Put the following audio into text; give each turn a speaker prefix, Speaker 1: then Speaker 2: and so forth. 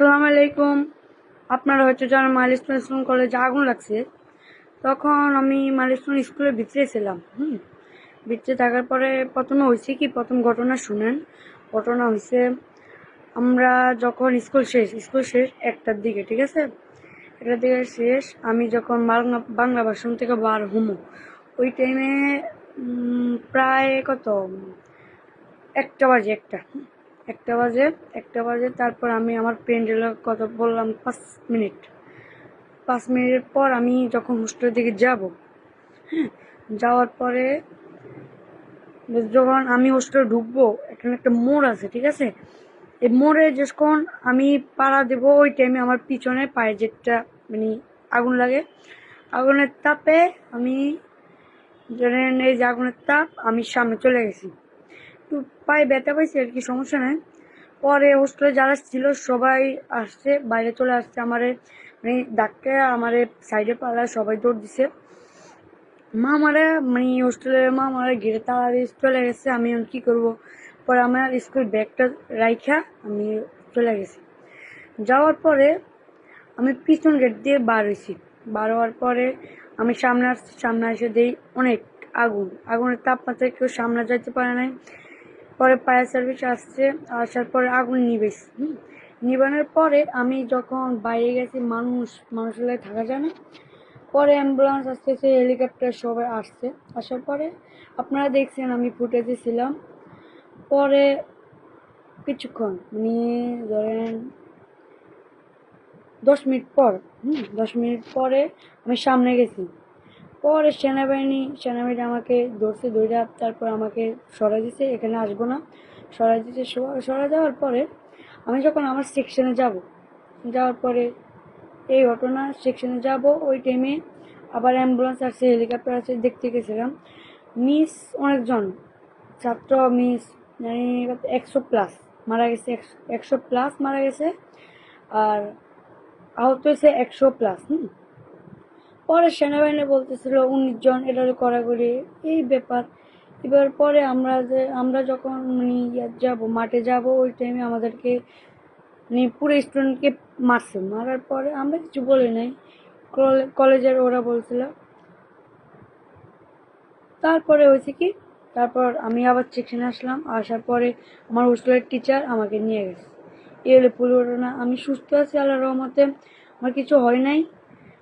Speaker 1: আসসালামু আলাইকুম। আপনারা হয়তো জানেন মাইলস্টোন স্কুল কলেজে আগুন লাগছে। তখন আমি মাইলস্টোন স্কুলের ভিতরে ছিলাম, হুম। ভিতরে থাকার পরে প্রথমে হয়েছে কি, প্রথম ঘটনা শুনেন। ঘটনা হয়েছে, আমরা যখন স্কুল শেষ স্কুল শেষ একটার দিকে, ঠিক আছে? একটার দিকে শেষ, আমি যখন বাংলা বাংলা ভাষণ থেকে বার হুমো, ওই টাইমে প্রায় কত? একটা বাজে একটা। একটা বাজে একটা বাজে, তারপর আমি আমার প্যান্ডেলের কথা বললাম পাঁচ মিনিট। পাঁচ মিনিটের পর আমি যখন হোস্টেলের দিকে যাব হ্যাঁ যাওয়ার পরে যখন আমি হোস্টেলে ঢুকবো, এখানে একটা মোড় আছে, ঠিক আছে? এই মোড়ে যখন আমি পাড়া দেবো, ওই টাইমে আমার পিছনে পায়ে যেটা মানে আগুন লাগে, আগুনের তাপে আমি এই যে আগুনের তাপ, আমি সামনে চলে গেছি। একটু পায়ে ব্যথা পাইছি, আর কি সমস্যা নেই। পরে হোস্টেলে যারা ছিল, সবাই আসছে, বাইরে চলে আসছে আমারে। মানে ডাক্তার আমারে সাইডে পালা সবাই দৌড় দিছে। মা আমারে মানে হোস্টেলের মা আমারে ঘিরে দিয়ে চলে গেছে। আমি কী করব? পরে আমার স্কুল ব্যাগটা রাইখা আমি চলে গেছি। যাওয়ার পরে আমি পিছন গেট দিয়ে বার হয়েছি বার হওয়ার পরে আমি সামনে আসছি, সামনে এসে দিই অনেক আগুন। আগুনের তাপমাত্রায় কেউ সামনে যাইতে পারে নাই। পরে ফায়ার সার্ভিস আসছে, আসার পরে আগুন নিবেছি হুম। নিবানোর পরে আমি যখন বাইরে গেছি, মানুষ মানুষের লাগে থাকা যায় না। পরে অ্যাম্বুলেন্স আসতেছে হেলিকপ্টার সবাই আসছে। আসার পরে আপনারা দেখছেন আমি ফুটেজে ছিলাম। পরে কিছুক্ষণ মানে ধরেন দশ মিনিট পর, হুম, দশ মিনিট পরে আমি সামনে গেছি। পরে সেনাবাহিনী সেনাবাহিনী আমাকে ধরছে ধরে তারপর আমাকে সরাই দিছে, এখানে আসব না। সরাই দিছে, স- সরাই দেওয়ার পরে আমি যখন আমার সেকশনে যাব, যাওয়ার পরে এই ঘটনা সেকশনে যাব, ওই টাইমে আবার অ্যাম্বুলেন্স আসছে হেলিকপ্টার আছে দেখতে গেছিলাম। মিস অনেকজন, ছাত্র মিস মানে একশো প্লাস মারা গেছে একশো প্লাস মারা গেছে, আর আহত হয়েছে একশো প্লাস হুম? পরে সেনাবাহিনী বলতেছিল, উনিশ জন এটা করাকরি এই ব্যাপার। এবার পরে আমরা যে, আমরা যখন মানে যাব, মাঠে যাব, ওই টাইমে আমাদেরকে মানে পুরো স্টুডেন্টকে মারছে। মারার পরে আমরা কিছু বলি নাই। কলে- কলেজের ওরা বলছিল, তারপরে হয়েছে কি? তারপর আমি আবার সেকশনে আসলাম। আসার পরে আমার হোস্টেলের টিচার আমাকে নিয়ে গেছে। এই হলো পুরো ঘটনা। আমি সুস্থ আছি আল্লাহ রহমতে। আমার কিছু হয় নাই।